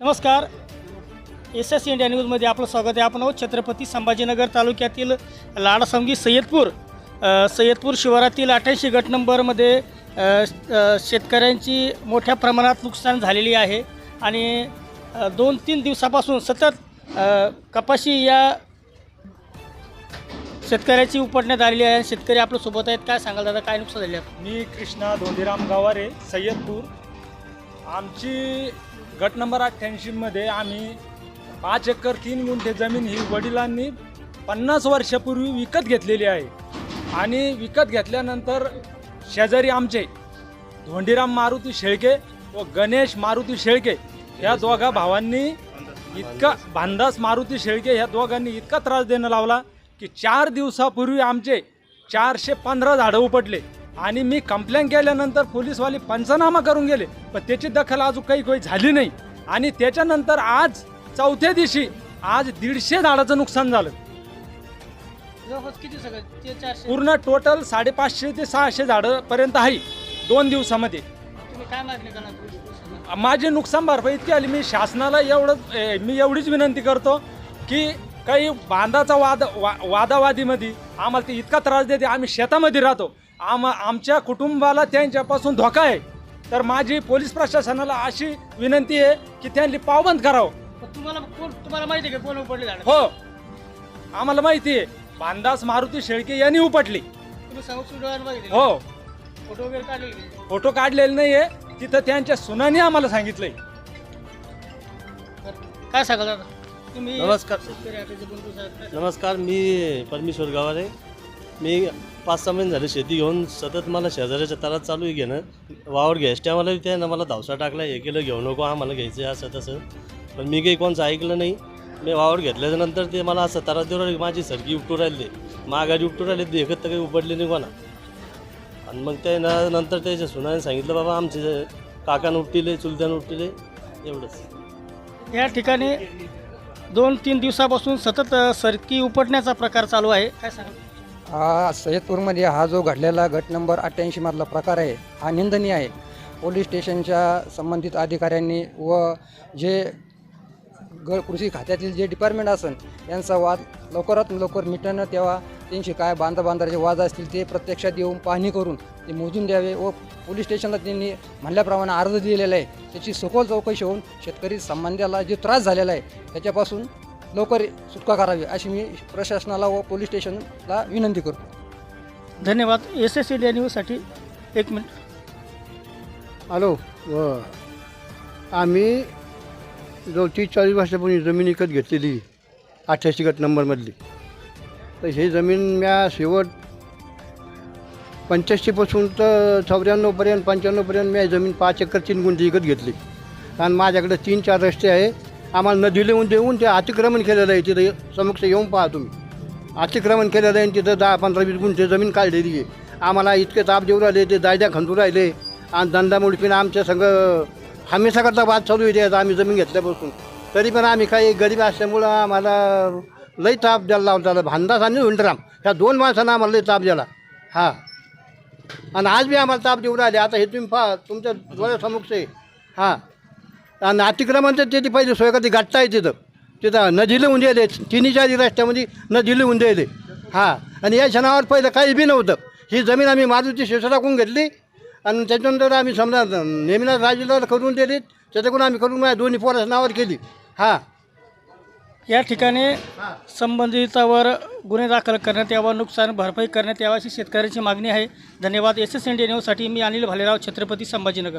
नमस्कार. S S India न्यूजमध्ये आपलं स्वागत आहे. आपण आहोत छत्रपती संभाजीनगर तालुक्यातील लाडासंगी सय्यदपूर सय्यदपूर शिवारातील अठ्ठ्याऐंशी गट नंबरमध्ये शेतकऱ्यांची मोठ्या प्रमाणात नुकसान झालेली आहे. आणि दोन तीन दिवसापासून सतत कपाशी या शेतकऱ्याची उपटण्यात आलेली आहे. शेतकरी आपल्यासोबत आहेत. काय सांगाल दादा? काय नुकसान झाले आहे? मी कृष्णा धोंडीराम गावारे सय्यदपूर. आमची गट नंबर अठ्ठ्याऐंशीमध्ये आम्ही पाच एकर तीन गुंठे जमीन ही वडिलांनी पन्नास वर्षापूर्वी विकत घेतलेली आहे. आणि विकत घेतल्यानंतर शेजारी आमचे धोंडीराम मारुती शेळके व गणेश मारुती शेळके ह्या दोघा भावांनी इतका भांदास मारुती शेळके ह्या दोघांनी इतका त्रास देणं लावला की चार दिवसापूर्वी आमचे चारशे पंधरा झाडं उपटले. आणि मी कंप्लेंट केल्यानंतर पोलीसवाले पंचनामा करून गेले. पण त्याची दखल अजून काही काही झाली नाही. आणि त्याच्यानंतर आज चौथ्या दिवशी आज दीडशे झाडाचं नुकसान झालं. पूर्ण टोटल साडेपाचशे ते सहाशे झाडं पर्यंत आहे. दोन दिवसामध्ये? माझी नुकसान भरपाई इतकी आली मी शासनाला एवढं मी एवढीच विनंती करतो की काही बांधाचा वाद वा वादावादीमध्ये आम्हाला ते इतका त्रास देते. आम्ही शेतामध्ये राहतो. आम आमच्या कुटुंबाला त्यांच्यापासून धोका आहे. तर माझी पोलीस प्रशासनाला अशी विनंती आहे की त्यांनी पावबंद करावं. पण तुम्हाला कोण तुम्हाला माहिती आहे का कोण उपडले झाड? हो. आम्हाला माहिती आहे. बांधास मारुती शेळके यांनी उपटली. तुम्ही बघितले हो. फोटो वगैरे काढले? फोटो काढलेले नाही आहे तिथं त्यांच्या सुनाने आम्हाला सांगितलंय. काय सांगाल दादा? तुम्ही नमस्कार. शेतकरी बंधू नमस्कार मी परमेश्वर गावारे. मी पाच सहा महिने झाले शेती घेऊन सतत मला शेजाऱ्याच्या तारात चालू आहे घेणं. वावर घ्यायच्या टायमाला त्यानं मला धावसा टाकला हे केलं घेऊ नको आम्हाला घ्यायचं आहे असं तसं. पण मी काही कोणचं ऐकलं नाही. मी वावर घेतल्याच्यानंतर ते मला असं तारात देऊ राहिले माझी सरकी उपटू राहिली. माघारी उपटू राहिले ते एकत्र काही उपडले नाही कोणा. आणि मग ते नंतर त्याच्या सुनाने सांगितलं बाबा आमचे काकानं उपटिले चुलत्यानं उपटिले एवढंच. या ठिकाणी दोन तीन दिवसापासून सतत सरकी उपटण्याचा प्रकार चालू आहे. काय सांगाल? हा सय्यदपूरमध्ये हा जो घडलेला गट नंबर अठ्ठ्याऐंशीमधला प्रकार आहे हा निंदनीय आहे. पोलीस स्टेशनच्या संबंधित अधिकाऱ्यांनी व जे ग कृषी खात्यातील जे डिपार्टमेंट असेल यांचा वाद लवकरात लवकर मिटणं तेव्हा त्यांची काय बांधा बांधाचे वाद असतील ते प्रत्यक्षात येऊन पाहणी करून ते मोजून द्यावे व पोलीस स्टेशनला त्यांनी म्हणल्याप्रमाणे अर्ज दिलेला आहे. त्याची सखोल चौकशी होऊन शेतकरी संबंधाला जे त्रास झालेला आहे त्याच्यापासून लवकर सुटका करावी अशी मी प्रशासनाला व पोलीस स्टेशनला विनंती करतो. धन्यवाद. एस एस इंडिया न्यूजसाठी एक मिनिट. हॅलो व आम्ही जो तीस चाळीस वर्षापूर्वी जमीन विकत घेतलेली अठ्ठ्याऐंशी गट नंबरमधली. तर ही जमीन म्या शेवट पंच्याऐंशीपासून तर चौऱ्याण्णवपर्यंत पंच्याण्णवपर्यंत मी जमीन पाच एकर तीन गुंठे विकत घेतली. कारण माझ्याकडे तीन चार रस्ते आहे. आम्हाला नदी लिहून देऊन ते अतिक्रमण केलेलं आहे तिथं समक्ष येऊन पहा तुम्ही. अतिक्रमण केलेलं आहे आणि तिथं दहा पंधरा वीस गुंठे जमीन काढलेली आहे. आम्हाला इतके ताप देऊ राहिले ते दायद्या खंदू राहिले. आणि धंदा मुडकीनं आमच्या संघ हमेशाकरता वाद चालू आहे आम्ही जमीन घेतल्यापासून. तरी पण आम्ही काही गरीब असल्यामुळं आम्हाला लई ताप द्यायला लावता भांदास आणि विंडराम ह्या दोन माणसांना आम्हाला लई ताप दिला हां. आणि आज बी आम्हाला ताप देऊ राहिले. आता हे तुम्ही पहा तुमच्या डोळ्यासमोरचे. आहे हां. आणि अतिक्रमणचं ते ती पहिली सोय कधी गाठता आहे तिथं. तिथं नदीले लिहून द्यायले तिन्ही चारी रस्त्यामध्ये नदीले लिहून हां. आणि या क्षणावर पहिलं काही बी नव्हतं. ही जमीन आम्ही मारुती शेष टाकून घेतली. आणि त्याच्यानंतर आम्ही समजा नेहमीला राजूला करून दिली. त्याच्याकडून आम्ही करून माझ्या दोन्ही पोराच्या नावावर केली. हां. या ठिकाणी संबंधितावर गुन्हे दाखल करण्यात यावा नुकसान भरपाई करण्यात यावा अशी शेतकऱ्यांची मागणी आहे. धन्यवाद. एस एस इंडिया न्यूजसाठी मी अनिल भालेराव छत्रपती संभाजीनगर.